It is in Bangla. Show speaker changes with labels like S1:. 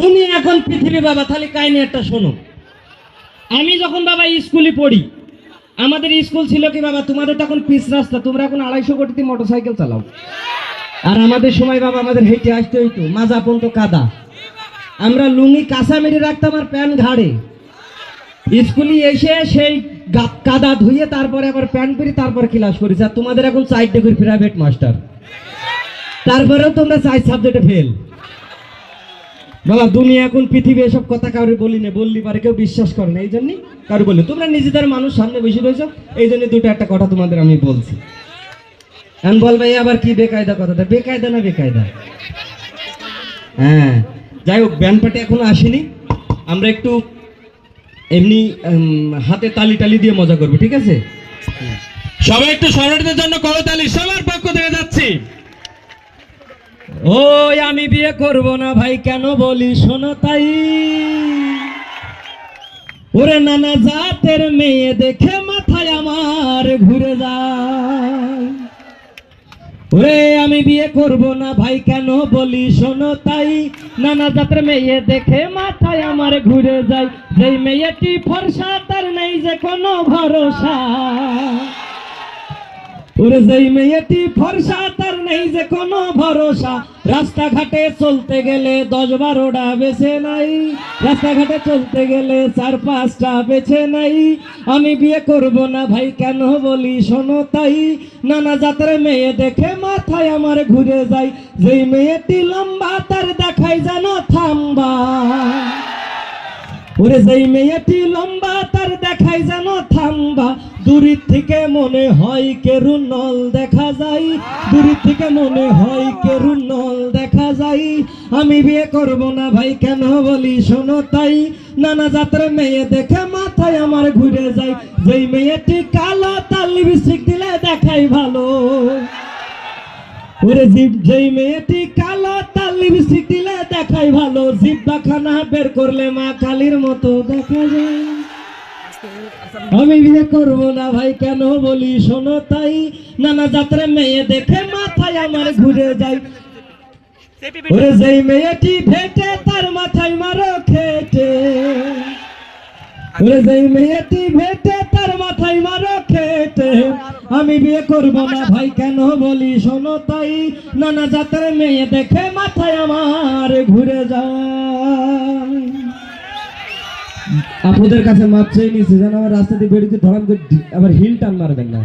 S1: দুনিয়া এখন পৃথিবী বাবা, তাহলে কাহিনী একটা শোনো। আমি যখন বাবা স্কুলে পড়ি, আমাদের স্কুল ছিল কি বাবা, তোমাদের তখন পিচ রাস্তা, তোমরা এখন আড়াইশো কোটিতে মোটর সাইকেল চালাও। আর আমাদের সময় বাবা, আমাদের হেঁটে আসতে হইতো, মাজা পর্যন্ত কাদা। আমরা লুঙ্গি কাঁচা মেরে রাখতাম আর প্যান্ট ঘাড়ে। স্কুলে এসে সেই কাদা ধুয়ে তারপরে আবার প্যান্ট পরি তারপর ক্লাস করেছি। আর তোমাদের এখন চারটে করে প্রাইভেট মাস্টার তারপরেও তোমরা চার সাবজেক্টে ফেল বাবা, দুনিয়া এখন পৃথিবী, এসব কথা কারোর বলি না, বললি পারে, কেউ বিশ্বাস করে না এই জন্যই কারও বলি তোমরা নিজেদের মানুষ, সামনে বসে রয়েছো এই জন্য দুটো একটা কথা তোমাদের আমি বলছি। আমি বলবে আবার কি বেকায়দা কথাটা বেকায়দা না বেকায়দা? হ্যাঁ যাই হোক ব্যান্ড পার্টি এখনও আসেনি। আমরা একটু এমনি হাতে তালি টালি দিয়ে মজা করব, ঠিক আছে?
S2: সবাই একটু সম্রাটদের জন্য করতালি সবার পক্ষ থেকে যাচ্ছি।
S1: ওই আমি বিয়ে করব না ভাই, কেন বলি? শোনো তাই। ওরে নানা জাতের মেয়ে দেখে মাথায় আমার ঘুরে যায়। ওরে আমি বিয়ে করব না ভাই, কেন বলি? শোনো তাই। নানা জাতের মেয়ে দেখে মাথায় আমার ঘুরে যায়। যেই মেয়েটি ফর্সা, তার নেই যে কোনো ভরসা। ওরে যেই মেয়েটি ফর্সা, তার কোনো ভরসা। রাস্তাঘাটে চলতে গেলে দশ বারোটা বেছে নাই। রাস্তাঘাটে চলতে গেলে চার পাঁচটা বেছে নাই। আমি বিয়ে করব না ভাই, কেন বলি শোনো তাই। নানা জাতের মেয়ে দেখে মাথায় আমার ঘুরে যায়। যেই মেয়েটি লম্বা, তার দেখাই যেন থাম্বা। ওরে যেই মেয়েটি লম্বা, তার দেখাই যেন থাম্বা। দূরের থেকে মনে হয় কেরু নল দেখা যায়। দূরের থেকে মনে হয় কেরু নল দেখা যায়। আমি বিয়ে করব না ভাই, কেন বলি শোনো তাই। নানা জাতের মেয়ে দেখে মাথায় আমার ঘুরে যায়। যেই মেয়েটি কালো তার লিপস্টিক দিলে দেখাই ভালো। ওরে যেই মেয়েটি লিপস্টিক দিলে দেখাই ভালো জিব্বা খানা বের করলে মা কালীর মতো দেখা যায়। আমি বিয়ে করব না ভাই, কেন বলি? শোনো তাই, নানা যাত্রা মেয়ে দেখে মাথায় আমার ঘুরে যায়। ওরে যেই মেয়েটি ভেটে তার মাথায় মারো খেটে। ওরে যেই মেয়েটি ভেটে তার মাথায় মারো খেটে আমি বিয়ে করব না ভাই, কেন বলি? শোনো তাই, নানা জাতের মেয়ে দেখে মাথায় আমার ঘুরে যায়। আপনাদের কাছে মাপ চেয়ে নিছি যেন আমার রাস্তা দিয়ে বেরিয়ে করে আবার হিল টান মারবেন না।